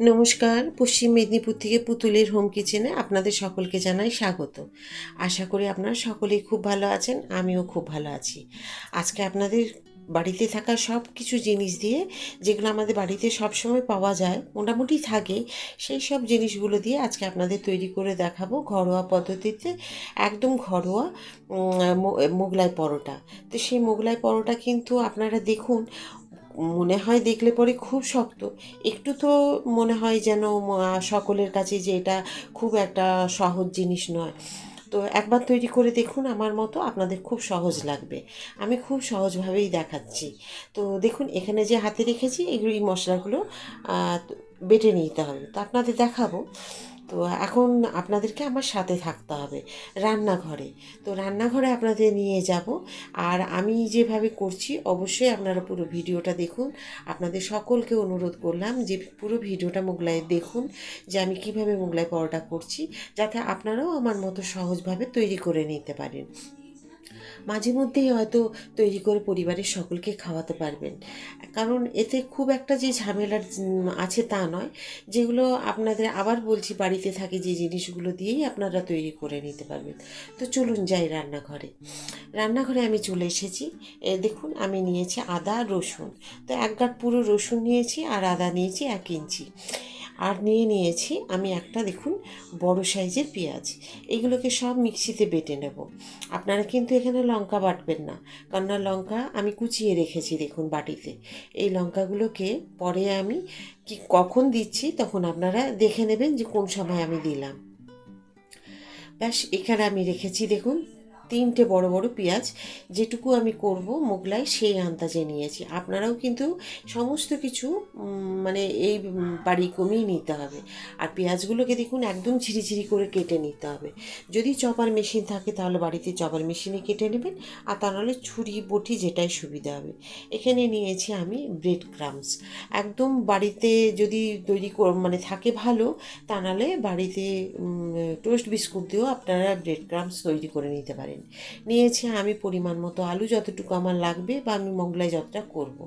নমস্কার, পশ্চিম মেদিনীপুর থেকে পুতুলের হোম কিচেনে আপনাদের সকলকে জানাই স্বাগত। আশা করি আপনারা সকলেই খুব ভালো আছেন, আমিও খুব ভালো আছি। আজকে আপনাদের বাড়িতে থাকা সব কিছু জিনিস দিয়ে, যেগুলো আমাদের বাড়িতে সব সময় পাওয়া যায়, মোটামুটি থাকে, সেই সব জিনিসগুলো দিয়ে আজকে আপনাদের তৈরি করে দেখাবো ঘরোয়া পদ্ধতিতে, একদম ঘরোয়া মোগলাই পরোটা। তো সেই মোগলাই পরোটা কিন্তু আপনারা দেখুন মনে হয় দেখলে পরে খুব শক্ত। একটু তো মনে হয় যেন সকলের কাছে যে এটা খুব একটা সহজ জিনিস নয়। তো একবার তৈরি করে দেখুন আমার মতো আপনাদের খুব সহজ লাগবে। আমি খুব সহজভাবেই দেখাচ্ছি। তো দেখুন এখানে যে হাতে রেখেছি এগুলো মশলাগুলো বেটে নিতে হবে। তো আপনাদের দেখাবো। তো এখন আপনাদেরকে আমার সাথে থাকতে হবে রান্নাঘরে। তো রান্নাঘরে আপনাদের নিয়ে যাব। আর আমি যেভাবে করছি, অবশ্যই আপনারা পুরো ভিডিওটা দেখুন। আপনাদের সকলকে অনুরোধ করলাম যে পুরো ভিডিওটা মোগলাই দেখুন, যে আমি কীভাবে মোগলাই পরোটা করছি, যাতে আপনারাও আমার মতো সহজভাবে তৈরি করে নিতে পারেন। মাঝে মধ্যেই হয়তো তৈরি করে পরিবারের সকলকে খাওয়াতে পারবেন। কারণ এতে খুব একটা যে ঝামেলার আছে তা নয়। যেগুলো আপনাদের আবার বলছি, বাড়িতে থাকে যে জিনিসগুলো দিয়েই আপনারা তৈরি করে নিতে পারবেন। তো চলুন যাই রান্নাঘরে। রান্নাঘরে আমি চলে এসেছি। দেখুন, আমি নিয়েছি আদা, রসুন। তো এক গাঁট পুরো রসুন নিয়েছি আর আদা নিয়েছি এক ইঞ্চি। আর নিয়ে নিয়েছি আমি একটা দেখুন বড় সাইজের পেঁয়াজ। এগুলোকে সব মিক্সিতে বেটে নেব। আপনারা কিন্তু এখানে লঙ্কা বাটবেন না, কেননা লঙ্কা আমি কুচিয়ে রেখেছি দেখুন বাটিতে। এই লঙ্কাগুলোকে পরে আমি কি কখন দিচ্ছি তখন আপনারা দেখে নেবেন যে কোন সময় আমি দিলাম। ব্যাস, এখানে আমি রেখেছি দেখুন তিনটে বড় বড় পেঁয়াজ যেটুকু আমি করব মোগলাই, সেই আন্দাজে নিয়েছি। আপনারাও কিন্তু সমস্ত কিছু মানে এই বাড়ি কমিয়ে নিতে হবে। আর পেঁয়াজগুলোকে দেখুন একদম ঝিরিঝিরি করে কেটে নিতে হবে। যদি চপার মেশিন থাকে তাহলে বাড়িতে চপার মেশিনে কেটে নেবেন, আর তা নাহলে ছুরি, বটি যেটাই সুবিধা হবে। এখানে নিয়েছি আমি ব্রেড ক্রামস। একদম বাড়িতে যদি তৈরি মানে থাকে ভালো, তা নাহলে বাড়িতে টোস্ট বিস্কুট দিয়েও আপনারা ব্রেড ক্রামস তৈরি করে নিতে পারেন। নিয়েছি আমি পরিমাণ মতো আলু যতটুকু আমার লাগবে বা আমি মোগলাই যতটা করব।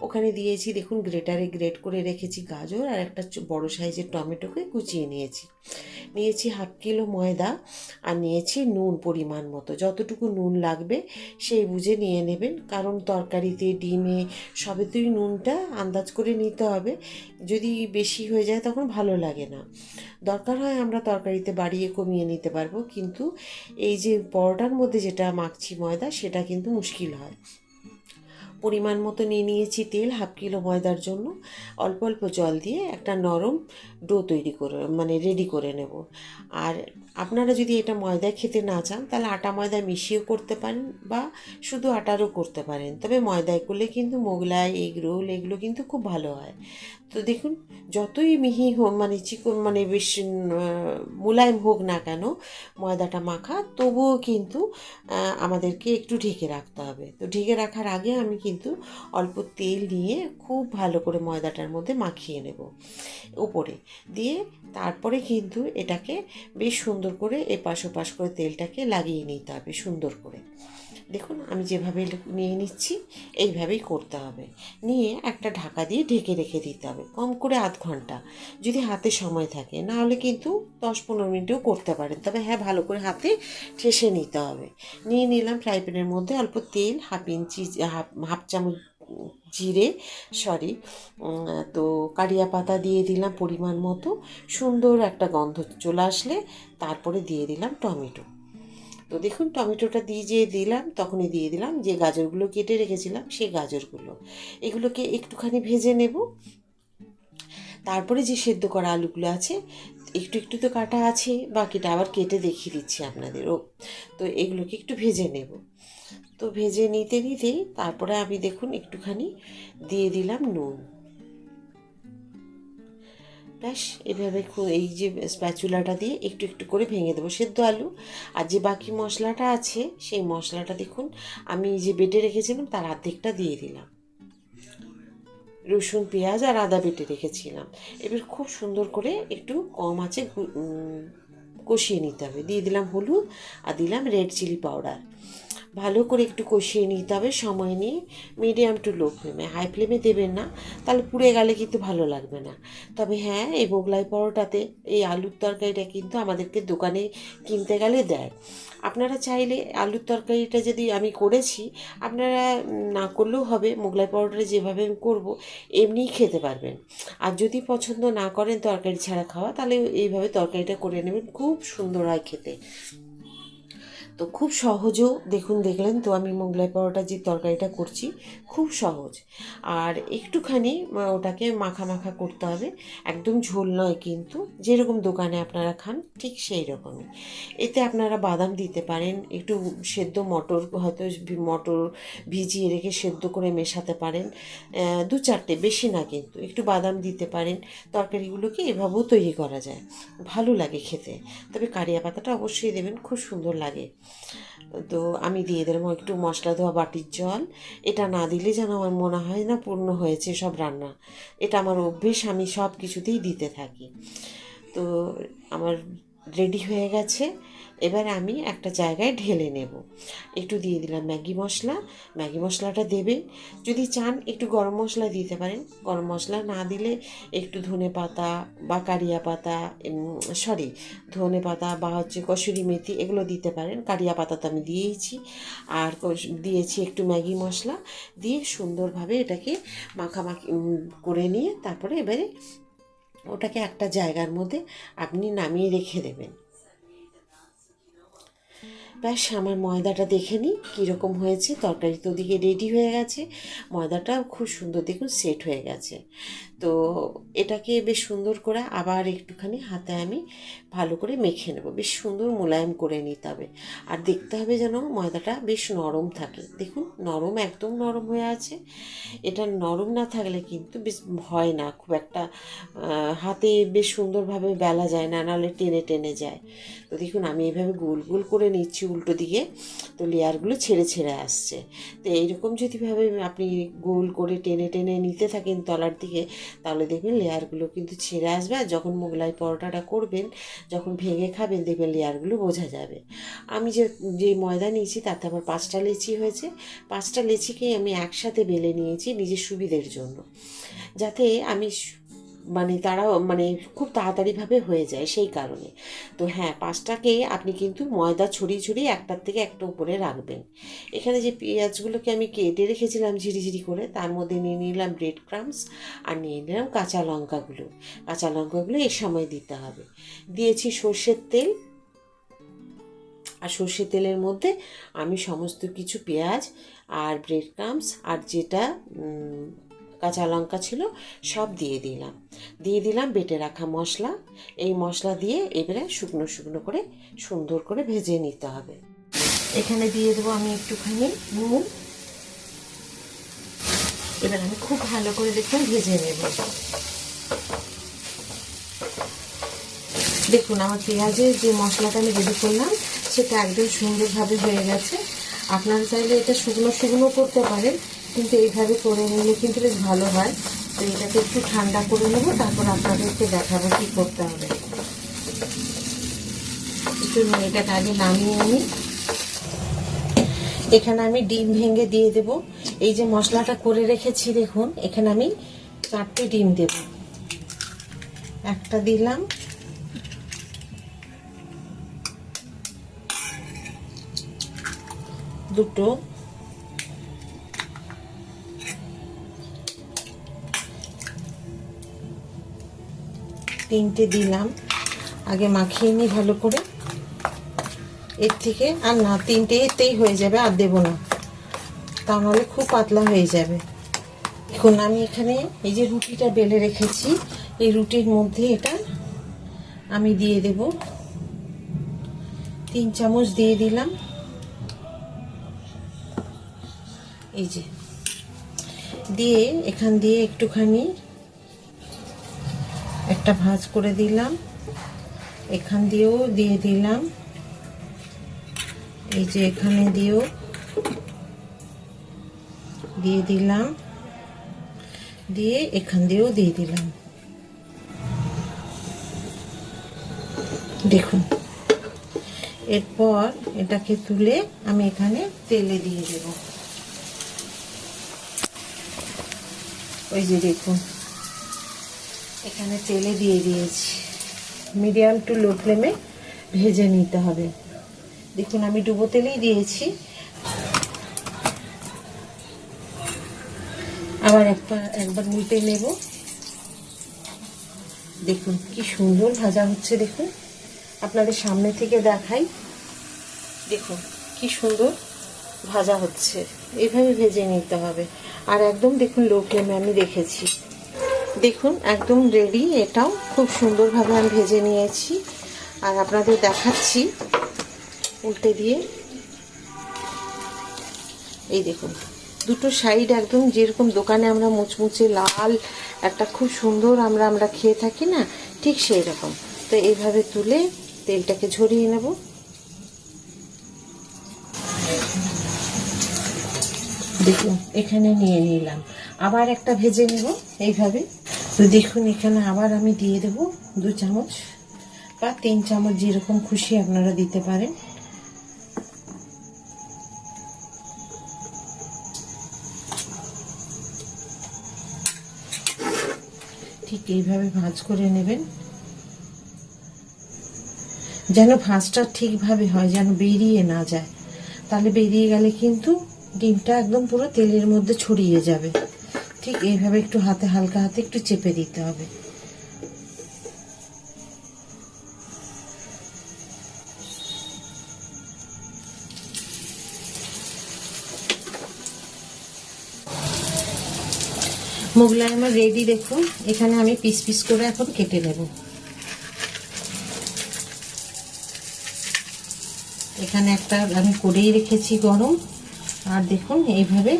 ওখানে দিয়েছি, দেখুন, গ্রেটারে গ্রেট করে রেখেছি গাজর আর একটা বড় সাইজের টমেটোকে কুচিয়ে নিয়েছি। নিয়েছি হাফ কিলো ময়দা আর নিয়েছি নুন পরিমাণ মতো। যতটুকু নুন লাগবে সেই বুঝে নিয়ে নেবেন। কারণ তরকারিতে, ডিমে, সবেতেই নুনটা আন্দাজ করে নিতে হবে। যদি বেশি হয়ে যায় তখন ভালো লাগে না। দরকার হয় আমরা তরকারিতে বাড়িয়ে কমিয়ে নিতে পারব। কিন্তু এই যে পরোটার মধ্যে যেটা মাখছি ময়দা, সেটা কিন্তু মুশকিল হয়। পরিমাণ মতো নিয়ে নিয়েছি তেল, হাফ কিলো ময়দার জন্য। অল্প অল্প জল দিয়ে একটা নরম ডো তৈরি করে মানে রেডি করে নেব। আর আপনারা যদি এটা ময়দায় খেতে না চান, তাহলে আটা ময়দা মিশিয়েও করতে পারেন বা শুধু আটারও করতে পারেন। তবে ময়দায় করলে কিন্তু মোগলাই, এগ রোল এগুলো কিন্তু খুব ভালো হয়। তো দেখুন, যতই মিহি হোক মানে চিকন মানে বেশ মোলায়েম হোক না কেন, ময়দাটা মাখা, তবুও কিন্তু আমাদেরকে একটু ঢেকে রাখতে হবে। তো ঢেকে রাখার আগে আমি কিন্তু অল্প তেল নিয়ে খুব ভালো করে ময়দাটার মধ্যে মাখিয়ে নেব। উপরে দিয়ে তারপরে কিন্তু এটাকে বেশ সুন্দর করে এপাশ ওপাশ করে তেলটাকে লাগিয়ে নিতে হবে সুন্দর করে। দেখুন, আমি যেভাবে নিয়ে নিচ্ছি, এইভাবেই করতে হবে। নিয়ে একটা ঢাকা দিয়ে ঢেকে রেখে দিতে হবে, কম করে আধ ঘণ্টা। যদি হাতে সময় থাকে না হলে কিন্তু দশ পনেরো মিনিটেও করতে পারেন। তবে হ্যাঁ ভালো করে হাতে ঠেসে নিতে হবে। নিয়ে নিলাম ফ্রাই প্যানের মধ্যে অল্প তেল, হাফ ইঞ্চি, হাফ হাফ চামচ জিরে সরি তো কারিয়া পাতা দিয়ে দিলাম পরিমাণ মতো, সুন্দর একটা গন্ধ চলে আসলে, তারপরে দিয়ে দিলাম টমেটো। তো দেখুন, টমেটোটা দিয়ে যে দিলাম, তখনই দিয়ে দিলাম, যে গাজরগুলো কেটে রেখেছিলাম, সেই গাজরগুলো। এগুলোকে একটুখানি ভেজে নেব। তারপরে যে সেদ্ধ করা আলুগুলো আছে, একটু একটু তো কাটা আছে, বাকিটা আবার কেটে দেখিয়ে দিচ্ছি আপনাদেরও। তো এগুলোকে একটু ভেজে নেব। তো ভেজে নিতে নিতেই তারপরে আমি দেখুন একটুখানি দিয়ে দিলাম নুন। ব্যাস এভাবে এই যে স্প্যাচুলাটা দিয়ে একটু একটু করে ভেঙে দেবো সেদ্ধ আলু। আর যে বাকি মশলাটা আছে, সেই মশলাটা দেখুন আমি যে বেটে রেখেছিলাম তার অর্ধেকটা দিয়ে দিলাম। রসুন, পেঁয়াজ আর আদা বেটে রেখেছিলাম। এবার খুব সুন্দর করে একটু কম আছে কষিয়ে নিতে হবে। দিয়ে দিলাম হলুদ আর দিলাম রেড চিলি পাউডার। ভালো করে একটু কষিয়ে নিতে হবে, সময় নিয়ে মিডিয়াম টু লো ফ্লেমে হাই ফ্লেমে দেবেন না, তাহলে পুড়ে গেলে কিন্তু ভালো লাগবে না। তবে হ্যাঁ এই মোগলাই পরোটাতে এই আলুর তরকারিটা কিন্তু আমাদেরকে দোকানে কিনতে গেলে দেয়। আপনারা চাইলে আলুর তরকারিটা যদি আমি করেছি, আপনারা না করলেও হবে, মোগলাই পরোটাটা যেভাবে আমি করব, এমনিই খেতে পারবেন। আর যদি পছন্দ না করেন তরকারি ছাড়া খাওয়া, তাহলে এইভাবে তরকারিটা করে নেবেন, খুব সুন্দর হয় খেতে। তো খুব সহজও, দেখুন, দেখলেন তো আমি মোগলাই পরোটা যে তরকারিটা করছি, খুব সহজ। আর একটুখানি ওটাকে মাখা মাখা করতে হবে। একদম ঝোল নয় কিন্তু, যেরকম দোকানে আপনারা খান, ঠিক সেই রকমই। এতে আপনারা বাদাম দিতে পারেন, একটু সেদ্ধ মটর, হয়তো মটর ভিজিয়ে রেখে সেদ্ধ করে মেশাতে পারেন। দু চারটে, বেশি না কিন্তু, একটু বাদাম দিতে পারেন। তরকারিগুলোকে এভাবেও তৈরি করা যায়। ভালো লাগে খেতে। তবে কারিয়া পাতাটা অবশ্যই দেবেন, খুব সুন্দর লাগে। তো আমি দিয়ে দিলাম একটু মশলা ধোয়া বাটির জল। এটা না দিলে যেন আমার মনে হয় না পূর্ণ হয়েছে সব রান্না। এটা আমার অভ্যেস, আমি সব কিছুতেই দিতে থাকি। তো আমার রেডি হয়ে গেছে। এবার আমি একটা জায়গায় ঢেলে নেব। একটু দিয়ে দিলাম ম্যাগি মশলা। ম্যাগি মশলাটা দেবেন যদি চান একটু গরম মশলা দিতে পারেন। গরম মশলা না দিলে একটু ধনে পাতা বা কারিয়া পাতা সরি ধনে পাতা বা হচ্ছে কসুরি মেথি এগুলো দিতে পারেন। কারিয়া পাতা তো আমি দিয়েইছি। আর দিয়েছি একটু ম্যাগি মশলা। দিয়ে সুন্দরভাবে এটাকে মাখামাখি করে নিয়ে তারপরে এবারে ওটাকে একটা জায়গার মধ্যে আপনি নামিয়ে রেখে দেবেন। ব্যাস, আমার ময়দাটা দেখে নিই, কীরকম হয়েছে। তরকারি তো দিকে রেডি হয়ে গেছে। ময়দাটাও খুব সুন্দর দেখুন সেট হয়ে গেছে। তো এটাকে বেশ সুন্দর করে আবার একটুখানি হাতে আমি ভালো করে মেখে নেব। বেশ সুন্দর মোলায়েম করে নিতে হবে। আর দেখতে হবে যেন ময়দাটা বেশ নরম থাকে। দেখুন, নরম, একদম নরম হয়ে আছে। এটা নরম না থাকলে কিন্তু বেশ হয় না, খুব একটা হাতে বেশ সুন্দরভাবে বেলা যায় না, নাহলে টেনে টেনে যায়। তো দেখুন, আমি এইভাবে গোল গোল করে নিচ্ছি উল্টো দিকে, তো লেয়ারগুলো ছেড়ে ছেড়ে আসছে। তো এইরকম যদিভাবে আপনি গোল করে টেনে টেনে নিতে থাকেন তলার দিকে তাহলে দেখবেন লেয়ারগুলো কিন্তু ছেড়ে আসবে আর যখন মোগলাই পরোটাটা করবেন, যখন ভেঙে খাবেন দেখবেন লেয়ারগুলো বোঝা যাবে। আমি যে যে ময়দা নিয়েছি তাতে আমার পাঁচটা লেচি হয়েছে। পাঁচটা লেচিকেই আমি একসাথে বেলে নিয়েছি নিজের সুবিধের জন্য। যাতে আমি মানে তারাও মানে খুব তাড়াতাড়িভাবে হয়ে যায় সেই কারণে। তো হ্যাঁ পাঁচটাকে আপনি কিন্তু ময়দা ছড়িয়ে ছড়িয়ে একটার থেকে একটা উপরে রাখবেন। এখানে যে পেঁয়াজগুলোকে আমি কেটে রেখেছিলাম ঝিরিঝিরি করে, তার মধ্যে নিয়ে নিলাম ব্রেড ক্রামস আর নিয়ে নিলাম কাঁচা লঙ্কাগুলো। কাঁচা লঙ্কাগুলো এই সময় দিতে হবে। দিয়েছি সর্ষের তেল। আর সর্ষের তেলের মধ্যে আমি সমস্ত কিছু পেঁয়াজ আর ব্রেড ক্রামস আর যেটা কাঁচা লঙ্কা ছিল, সব দিয়ে দিলাম। দিয়ে দিলাম বেটে রাখা মশলা। এই মশলা দিয়ে এবারে শুকনো শুকনো করে সুন্দর করে ভেজে নিতে হবে। এখানে দিয়ে দেবো আমি একটুখানি নুন। এবার আমি খুব ভালো করে দেখুন ভেজে নেব। দেখুন আমার পেঁয়াজের যে মশলাটা আমি রেডি করলাম, সেটা একদম সুন্দরভাবে হয়ে গেছে। আপনারা চাইলে এটা শুকনো শুকনো করতে পারেন। কিন্তু এইভাবে করে নিলে কিন্তু বেশ ভালো হয়। তো এটাকে একটু ঠান্ডা করে নেব, তারপর আপনাদেরকে দেখাবো কী করতে হবে। একটু এটাকে আগে নামিয়ে নিই এখানে আমি ডিম ভেঙে দিয়ে দেব। এই যে মশলাটা করে রেখেছি, দেখুন, এখানে আমি চারটে ডিম দেব। একটা দিলাম। দুটো। তিনটে দিলাম। আগে মাখিয়ে নিই ভালো করে। এর থেকে আর না, তিনটে এতেই হয়ে যাবে, আর দেবো না। তা নাহলে খুব পাতলা হয়ে যাবে। এখন আমি এখানে এই যে রুটিটা বেলে রেখেছি, এই রুটির মধ্যে এটা আমি দিয়ে দেব। তিন চামচ দিয়ে দিলাম। এই যে। দিয়ে এখান দিয়ে একটুখানি একটা ভাঁজ করে দিলাম। এখান দিয়েও দিয়ে দিলাম। এই যে এখানে দিয়েও দিয়ে দিলাম। দিয়ে এখান দিয়েও দিয়ে দিলাম। দেখুন, এরপর এটাকে তুলে আমি এখানে তেলে দিয়ে দেব। ওই যে দেখুন। এখানে তেলে দিয়ে দিয়েছি। মিডিয়াম টু লো ফ্লেমে ভেজে নিতে হবে। দেখুন, আমি ডুবো তেলেই দিয়েছি। আবার একবার একবার উল্টে নেব। দেখুন, কি সুন্দর ভাজা হচ্ছে, দেখুন। আপনাদের সামনে থেকে দেখাই। দেখুন, কি সুন্দর ভাজা হচ্ছে। এইভাবে ভেজে নিতে হবে। আর একদম, দেখুন, লো ফ্লেমে আমি রেখেছি। দেখুন, একদম রেডি এটাও খুব সুন্দরভাবে আমি ভেজে নিয়েছি। আর আপনাদের দেখাচ্ছি, উল্টে দিয়ে। এই দেখুন, দুটো সাইড একদম যেরকম দোকানে আমরা মুচমুচে লাল, একটা খুব সুন্দর আমরা আমরা খেয়ে থাকি না, ঠিক সেই রকম। তো এইভাবে তুলে তেলটাকে ঝরিয়ে নেব। দেখুন, এখানে নিয়ে নিলাম। আবার একটা ভেজে নেব এইভাবে। তো দেখুন, এখানে আবার আমি দিয়ে দেব দু চামচ বা তিন চামচ যেরকম খুশি আপনারা দিতে পারেন। ঠিক এইভাবে ভাঁজ করে নেবেন। যেন ভাঁজটা ঠিকভাবে হয়, যেন বেরিয়ে না যায়। তাহলে বেরিয়ে গেলে কিন্তু ডিমটা একদম পুরো তেলের মধ্যে ছড়িয়ে যাবে। ঠিক এইভাবে একটু হাতে, হালকা হাতে একটু চেপে দিতে হবে। মোগলাই আমার রেডি দেখুন। এখানে আমি পিস পিস করে এখন কেটে নেব। এখানে একটা আমি করেই রেখেছি গরম। আর দেখুন, এইভাবে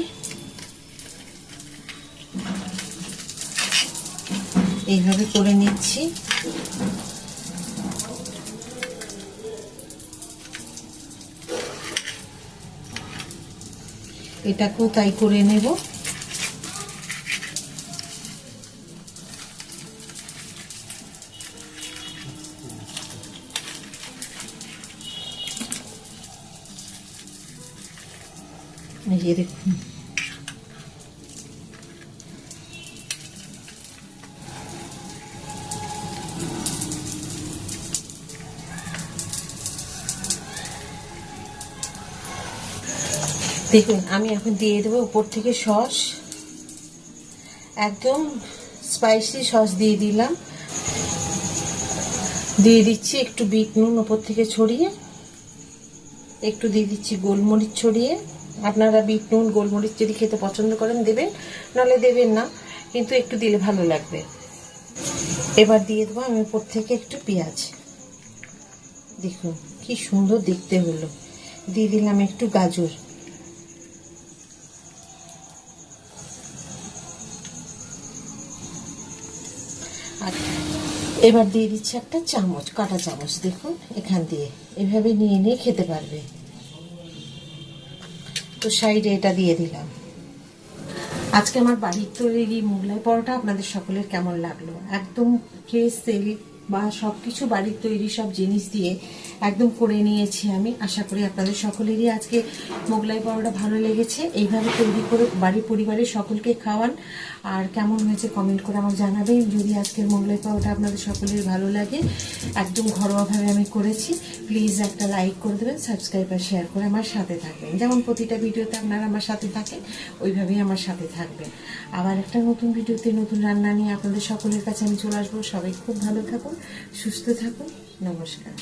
এইভাবে করে নিচ্ছি। এটাকেও তাই করে নেব। এই দেখুন। দেখুন, আমি এখন দিয়ে দেবো উপর থেকে সস। একদম স্পাইসি সস দিয়ে দিলাম। দিয়ে দিচ্ছি একটু বিট নুন ওপর থেকে ছড়িয়ে। একটু দিয়ে দিচ্ছি গোলমরিচ ছড়িয়ে। আপনারা বিট নুন, গোলমরিচ যদি খেতে পছন্দ করেন দেবেন, নাহলে দেবেন না, কিন্তু একটু দিলে ভালো লাগবে। এবার দিয়ে দেবো আমি উপর থেকে একটু পেঁয়াজ। দেখুন, কি সুন্দর দেখতে হলো। দিয়ে দিলাম একটু গাজর। আর এবার দিয়ে দিচ্ছি একটা চামচ, কাটা চামচ, দেখুন, এখান দিয়ে। এভাবে নিয়ে নিয়ে খেতে পারবে। তো সাইডে এটা দিয়ে দিলাম। আজকে আমার বাড়ির তৈরি মোগলাই পরোটা আপনাদের সকলের কেমন লাগল? একদম ফ্রেশ তেল বা সব কিছু বাড়ির তৈরি সব জিনিস দিয়ে একদম করে নিয়েছি আমি। আশা করি আপনাদের সকলেরই আজকে মোগলাই পরোটা ভালো লেগেছে। এইভাবে তৈরি করে বাড়ির পরিবারের সকলকে খাওয়ান। আর কেমন হয়েছে কমেন্ট করে আমাকে জানাবেন। যদি আজকের মোগলাই পরোটা আপনাদের সকলের ভালো লাগে, একদম ঘরোয়াভাবে আমি করেছি প্লিজ একটা লাইক করে দেবেন সাবস্ক্রাইব আর শেয়ার করে আমার সাথে থাকবেন। যেমন প্রতিটা ভিডিওতে আপনারা আমার সাথে থাকেন, ওইভাবেই আমার সাথে থাকবেন। আবার একটা নতুন ভিডিওতে নতুন রান্না নিয়ে আপনাদের সকলের কাছে আমি চলে আসব। সবাই খুব ভালো থাকুন। সুস্থ থাকুন নমস্কার।